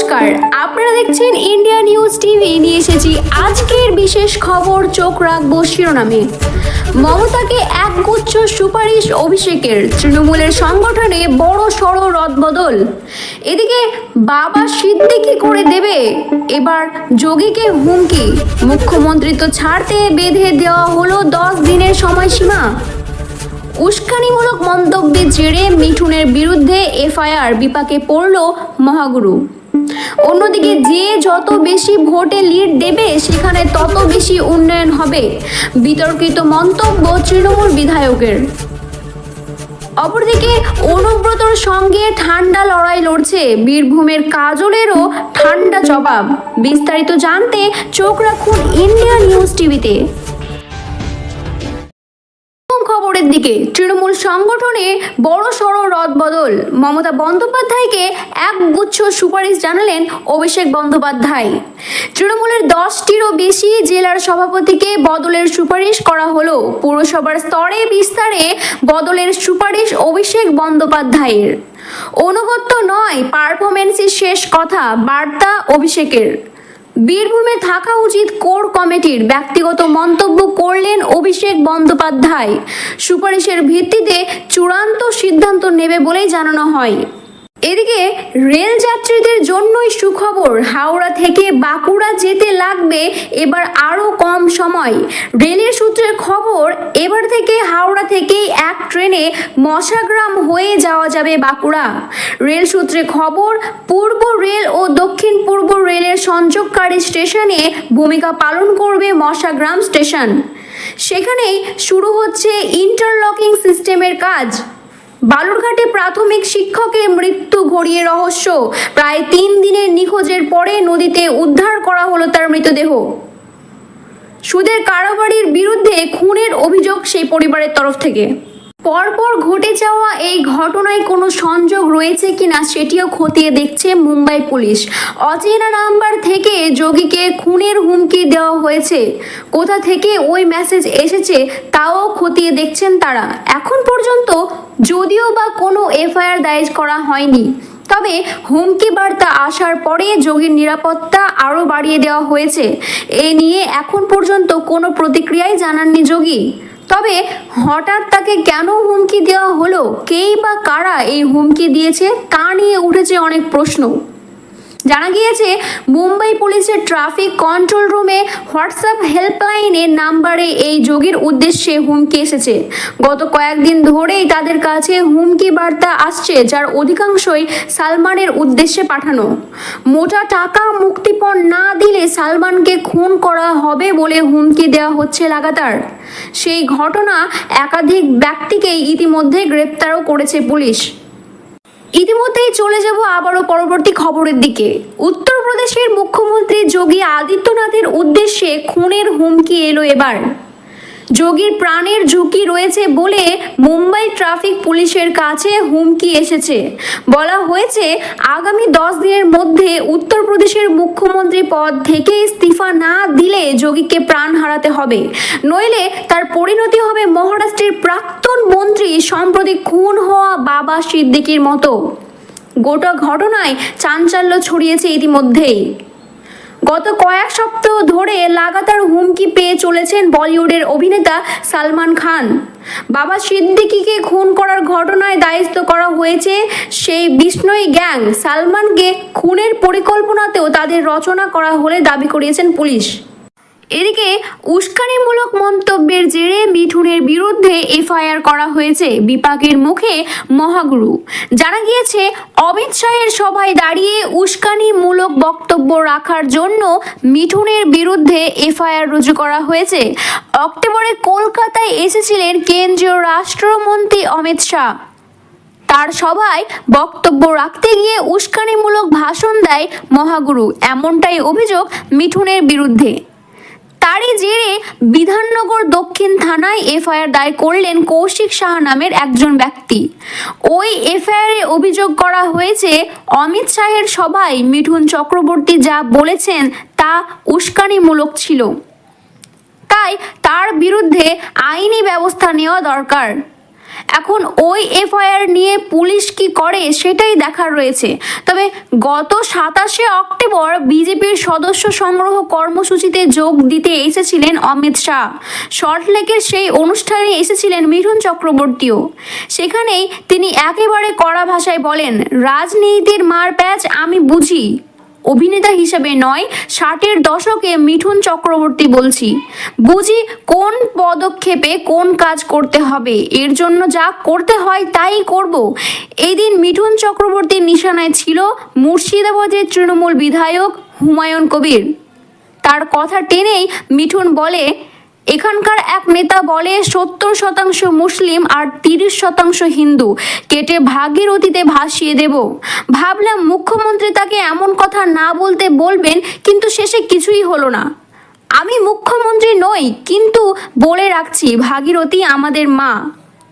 নমস্কার, আপনারা দেখছেন ইন্ডিয়া নিউজ টিভি নিয়ে এসেছি আজকের বিশেষ খবর, চোখ রাখব শিরোনামে। মমতাকে একগুচ্ছ সুপারিশ অভিষেকের, তৃণমূলের সংগঠনে বড় সড় রদবদল। এদিকে বাবা সিদ্দিকি করে দেবে, এবার যোগীকে হুমকি। মুখ্যমন্ত্রিত্ব ছাড়তে বেঁধে দেওয়া হলো দশ দিনের সময়সীমা। উস্কানিমূলক মন্তব্যের জেরে মিঠুনের বিরুদ্ধে এফআইআর বিপাকে পড়ল মহাগুরু। অন্যদিকে যে যত বেশি ভোটে লিড দেবে, সেখানে তত বেশি উন্নয়ন হবে, বিতর্কিত মন্তব্য তৃণমূল বিধায়কের। অপরদিকে অনুব্রতর সঙ্গে ঠান্ডা লড়াই লড়ছে, বীরভূমের কাজলেরও ঠান্ডা জবাব। বিস্তারিত জানতে চোখ রাখুন ইন্ডিয়া নিউজ টিভিতে। দিকে তৃণমূল সংগঠনে বড় সড় রদবদল মমতা বন্দ্যোপাধ্যায়কে এক গুচ্ছ সুপারিশ জানালেন অভিষেক বন্দ্যোপাধ্যায়। তৃণমূলের দশটিরও বেশি জেলার সভাপতিকে বদলের সুপারিশ করা হলো। পুরসভার স্তরে বিস্তারে বদলের সুপারিশ অভিষেক বন্দ্যোপাধ্যায়ের। অনুগত্য নয় পারফরমেন্সই শেষ কথা, বার্তা অভিষেকের। বীরভূমে থাকা উচিত কোর কমিটির ব্যক্তিগত মন্তব্য করলেন অভিষেক বন্দ্যোপাধ্যায়। সুপারিশের ভিত্তিতে চূড়ান্ত সিদ্ধান্ত নেবে বলেই জানানো হয়। এদিকে রেল যাত্রীদের জন্যই সুখবর, হাওড়া থেকে বাঁকুড়া যেতে লাগবে এবার আরও কম সময়। রেলের সূত্রের খবর, এবার থেকে হাওড়া থেকেই এক ট্রেনে মশাগ্রাম হয়ে যাওয়া যাবে বাঁকুড়া। রেল সূত্রে খবর, পূর্ব রেল ও দক্ষিণ পূর্ব রেলের সংযোগকারী স্টেশনে ভূমিকা পালন করবে মশাগ্রাম স্টেশন। সেখানেই শুরু হচ্ছে ইন্টারলকিং সিস্টেমের কাজ। বালুরঘাটে প্রাথমিক শিক্ষকের মৃত্যু ঘড়িয়ে রহস্য। প্রায় তিন দিনের নিখোঁজের পরে নদীতে উদ্ধার করা হলো তার মৃতদেহ। সুদের কারবারির বিরুদ্ধে খুনের অভিযোগ সেই পরিবারের তরফ থেকে। পরপর ঘটে যাওয়া এই ঘটনায় কোনো সংযোগ রয়েছে কিনা সেটিও খতিয়ে দেখছে মুম্বাই পুলিশ। অচেনা নাম্বার থেকে যোগীকে খুনের হুমকি দেওয়া হয়েছে। কোথা থেকে ওই মেসেজ এসেছে তাও খতিয়ে দেখছেন তারা। এখন পর্যন্ত যদিও বা কোনো এফআইআর দায়ের করা হয়নি। তবে হুমকি বার্তা আসার পরে যোগীর নিরাপত্তা আরও বাড়িয়ে দেওয়া হয়েছে। এ নিয়ে এখন পর্যন্ত কোনো প্রতিক্রিয়াই জানাননি যোগী। তবে হঠাৎ তাকে কেন হুমকি দেওয়া হলো? কেই বা কারা এই হুমকি দিয়েছে তা নিয়ে উঠেছে অনেক প্রশ্ন। জানা গিয়েছে, মুম্বাই পুলিশের ট্রাফিক কন্ট্রোল রুমে হোয়াটসঅ্যাপ হেল্পলাইনের নাম্বারে এই যোগীর উদ্দেশ্যে হুমকি এসেছে। গত কয়েকদিন ধরেই তাদের কাছে হুমকি বার্তা আসছে, যার অধিকাংশই সালমানের উদ্দেশ্যে পাঠানো। মোটা টাকা মুক্তিপণ না দিলে সালমানকে খুন করা হবে বলে হুমকি দেওয়া হচ্ছে লাগাতার। সেই ঘটনা একাধিক ব্যক্তিকেই ইতিমধ্যে গ্রেপ্তারও করেছে পুলিশ। ইতিমধ্যেই চলে যাব আবারও পরবর্তী খবরের দিকে। উত্তরপ্রদেশের মুখ্যমন্ত্রী যোগী আদিত্যনাথের উদ্দেশ্যে খুনের হুমকি এলো এবার। যোগীর প্রাণের ঝুঁকি রয়েছে বলে মুম্বাই ট্রাফিক পুলিশের কাছে হুমকি এসেছে। বলা হয়েছে, আগামী দশ দিনের মধ্যে উত্তরপ্রদেশের মুখ্যমন্ত্রী পদ থেকে ইস্তিফা না দিলে যোগীকে প্রাণ হারাতে হবে। নইলে তার পরিণতি হবে মহারাষ্ট্রের প্রাক্তন সম্প্রতি খুন হওয়া বাবা সিদ্দিকির মতো। গোটা ঘটনায় চাঞ্চল্য ছড়িয়েছে ইতিমধ্যেই। গত কয়েক সপ্তাহ ধরে লাগাতার হুমকি পেয়ে চলেছেন বলিউডের অভিনেতা সালমান খান। বাবা সিদ্দিকিকে খুন করার ঘটনায় দায়িত্ব করা হয়েছে সেই বিষ্ণই গ্যাং। সালমানকে খুনের পরিকল্পনাতেও তাদের রচনা করা হলে দাবি করিয়েছেন পুলিশ। এদিকে উস্কানিমূলক মন্তব্যের জেরে মিঠুনের বিরুদ্ধে এফআইআর করা হয়েছে বিপাকের মুখে মহাগুরু। জানা গিয়েছে, অমিত শাহের সভায় দাঁড়িয়ে উস্কানিমূলক বক্তব্য রাখার জন্য মিঠুনের বিরুদ্ধে এফআইআর রুজু করা হয়েছে। অক্টোবরে কলকাতায় এসেছিলেন কেন্দ্রীয় রাষ্ট্রমন্ত্রী অমিত শাহ। তার সভায় বক্তব্য রাখতে গিয়ে উস্কানিমূলক ভাষণ দেয় মহাগুরু। এমনটাই অভিযোগ মিঠুনের বিরুদ্ধে। তারই জেরে বিধাননগর দক্ষিণ থানায় এফআইআর দায়ের করলেন কৌশিক সাহা নামের একজন ব্যক্তি। ওই এফআইআরে অভিযোগ করা হয়েছে, অমিত শাহের সভায় মিঠুন চক্রবর্তী যা বলেছেন তা উস্কানিমূলক ছিল। তাই তার বিরুদ্ধে আইনি ব্যবস্থা নেওয়া দরকার। এখন ওই এফআইআর নিয়ে পুলিশ কি করে সেটাই দেখার রয়েছে। তবে গত সাতাশে অক্টোবর বিজেপির সদস্য সংগ্রহ কর্মসূচিতে যোগ দিতে এসেছিলেন অমিত শাহ। সল্টলেকের সেই অনুষ্ঠানে এসেছিলেন মিঠুন চক্রবর্তীও। সেখানেই তিনি একেবারে কড়া ভাষায় বলেন, রাজনীতির মার প্যাচ আমি বুঝি। অভিনেতা হিসেবে নয়, ষাটের দশকে মিঠুন চক্রবর্তী বলছি। বুঝি কোন পদক্ষেপে কোন কাজ করতে হবে? এর জন্য যা করতে হয় তাই করব। এদিন মিঠুন চক্রবর্তীর নিশানায় ছিল মুর্শিদাবাদের তৃণমূল বিধায়ক হুমায়ুন কবির। তার কথা টেনেই মিঠুন বলে এখানকার এক নেতা বলে, সত্তর শতাংশ মুসলিম আর তিরিশ শতাংশ হিন্দু। কেটে ভাগীরথীতে ভাসিয়ে দেব। ভাবলাম মুখ্যমন্ত্রী তাকে এমন কথা না বলতে বলবেন, কিন্তু শেষে কিছুই হলো না। আমি মুখ্যমন্ত্রী নই, কিন্তু বলে রাখছি, ভাগীরথী আমাদের মা।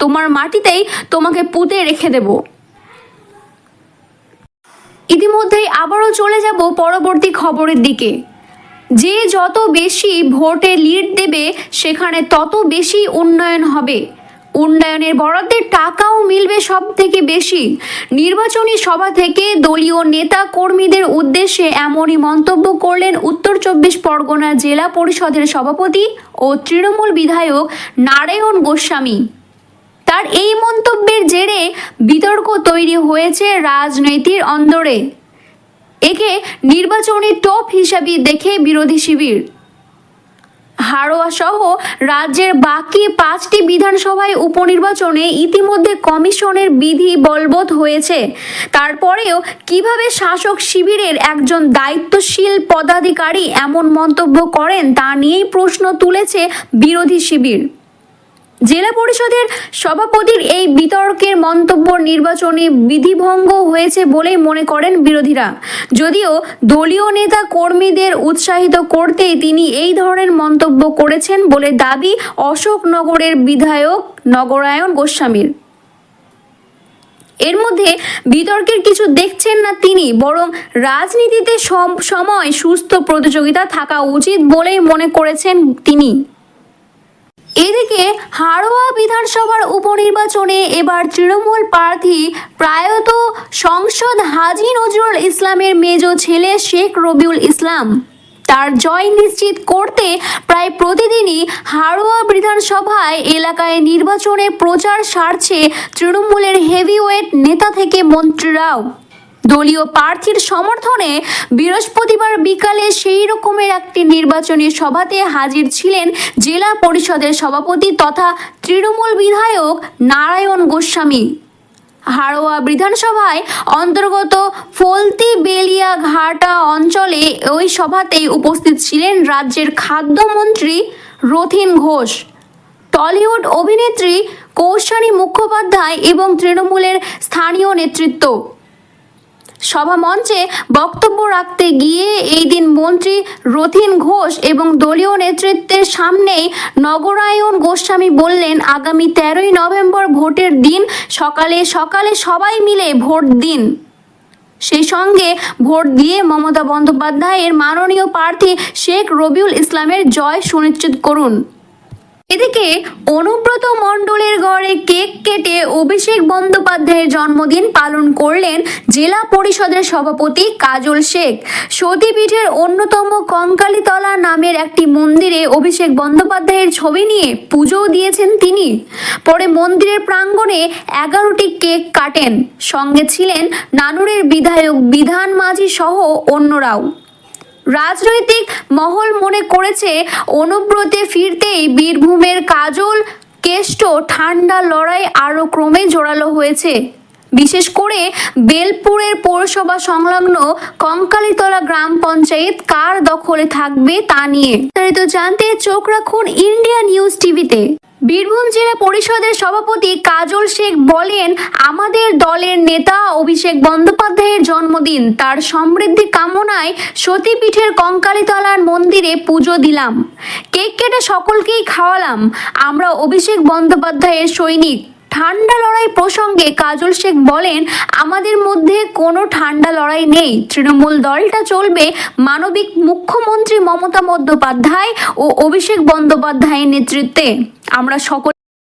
তোমার মাটিতেই তোমাকে পুঁতে রেখে দেবো। ইতিমধ্যেই আবারও চলে যাব পরবর্তী খবরের দিকে। যে যত বেশি ভোটে লিড দেবে, সেখানে তত বেশি উন্নয়ন হবে। উন্নয়নের বরাদ্দের টাকাও মিলবে সব থেকে বেশি। নির্বাচনী সভা থেকে দলীয় নেতা কর্মীদের উদ্দেশ্যে এমনই মন্তব্য করলেন উত্তর চব্বিশ পরগনা জেলা পরিষদের সভাপতি ও তৃণমূল বিধায়ক নারায়ণ গোস্বামী। তার এই মন্তব্যের জেরে বিতর্ক তৈরি হয়েছে রাজনীতির অন্দরে। একে নির্বাচনী টপ হিসাবে দেখে বিরোধী শিবির। হাড়োয়া সহ রাজ্যের বাকি পাঁচটি বিধানসভায় উপনির্বাচনে ইতিমধ্যে কমিশনের বিধি বলবৎ হয়েছে। তারপরেও কীভাবে শাসক শিবিরের একজন দায়িত্বশীল পদাধিকারী এমন মন্তব্য করেন তা নিয়েই প্রশ্ন তুলেছে বিরোধী শিবির। জেলা পরিষদের সভাপতির এই বিতর্কের মন্তব্য নির্বাচনে বিধিভঙ্গ হয়েছে বলেই মনে করেন বিরোধীরা। যদিও দলীয় নেতা কর্মীদের উৎসাহিত করতেই তিনি এই ধরনের মন্তব্য করেছেন বলে দাবি অশোকনগরের বিধায়ক নগরায়ণ গোস্বামীর। এর মধ্যে বিতর্কের কিছু দেখছেন না তিনি, বরং রাজনীতিতে সম- সময় সুস্থ প্রতিযোগিতা থাকা উচিত বলেই মনে করেছেন তিনি। এদিকে হাড়োয়া বিধানসভার উপনির্বাচনে এবার তৃণমূল প্রার্থী প্রায়ত সংসদ হাজি নজরুল ইসলামের মেজ ছেলে শেখ রবিউল ইসলাম। তার জয় নিশ্চিত করতে প্রায় প্রতিদিনই হাড়োয়া বিধানসভায় এলাকায় নির্বাচনে প্রচার সারছে তৃণমূলের হেভিওয়েট নেতা থেকে মন্ত্রীরাও। দলীয় প্রার্থীর সমর্থনে বৃহস্পতিবার বিকালে সেই রকমের একটি নির্বাচনী সভাতে হাজির ছিলেন জেলা পরিষদের সভাপতি তথা তৃণমূল বিধায়ক নারায়ণ গোস্বামী। হাড়োয়া বিধানসভায় অন্তর্গত ফলতি বেলিয়া ঘাটা অঞ্চলে ওই সভাতেই উপস্থিত ছিলেন রাজ্যের খাদ্যমন্ত্রী রথিন ঘোষ। টলিউড অভিনেত্রী কৌশানী মুখোপাধ্যায় এবং তৃণমূলের স্থানীয় নেতৃত্ব। সভা মঞ্চে বক্তব্য রাখতে গিয়ে এই দিন মন্ত্রী রথিন ঘোষ এবং দলীয় নেতৃত্বের সামনেই নগরায়ণ গোস্বামী বললেন, আগামী তেরোই নভেম্বর ভোটের দিন, সকালে সকালে সবাই মিলে ভোট দিন। সেই সঙ্গে ভোট দিয়ে মমতা বন্দ্যোপাধ্যায়ের মাননীয় প্রার্থী শেখ রবিউল ইসলামের জয় সুনিশ্চিত করুন। এদিকে অনুব্রত মণ্ডলের ঘরে কেক কেটে অভিষেক বন্দ্যোপাধ্যায়ের জন্মদিন পালন করলেন জেলা পরিষদের সভাপতি কাজল শেখ। সতীপীঠের অন্যতম কঙ্কালীতলা নামের একটি মন্দিরে অভিষেক বন্দ্যোপাধ্যায়ের ছবি নিয়ে পুজোও দিয়েছেন তিনি। পরে মন্দিরের প্রাঙ্গণে এগারোটি কেক কাটেন। সঙ্গে ছিলেন নানুরের বিধায়ক বিধান মাঝি সহ অন্যরাও। রাজনৈতিক মহল মনে করেছে, অনুব্রতে ফিরতেই বীরভূমের কাজল কেষ্ট ঠান্ডা লড়াই আরও ক্রমে জোরালো হয়েছে। বিশেষ করে বেলপুরের পৌরসভা সংলগ্ন কঙ্কালীতলা গ্রাম পঞ্চায়েত কার দখলে থাকবে তা নিয়ে। বিস্তারিত জানতে চোখ রাখুন ইন্ডিয়া নিউজ টিভিতে। বীরভূম জেলা পরিষদের সভাপতি কাজল শেখ বলেন, আমাদের দলের নেতা অভিষেক বন্দ্যোপাধ্যায়ের জন্মদিন। তার সমৃদ্ধি কামনায় সতীপীঠের কঙ্কালীতলার মন্দিরে পুজো দিলাম। কেক কেটে সকলকেই খাওয়ালাম। আমরা অভিষেক বন্দ্যোপাধ্যায়ের সৈনিক। ঠান্ডা লড়াই প্রসঙ্গে কাজল শেখ বলেন, আমাদের মধ্যে কোনো ঠান্ডা লড়াই নেই। তৃণমূল দলটা চলবে মানবিক মুখ্যমন্ত্রী মমতা বন্দ্যোপাধ্যায় ও অভিষেক বন্দ্যোপাধ্যায়ের নেতৃত্বে। আমরা সকল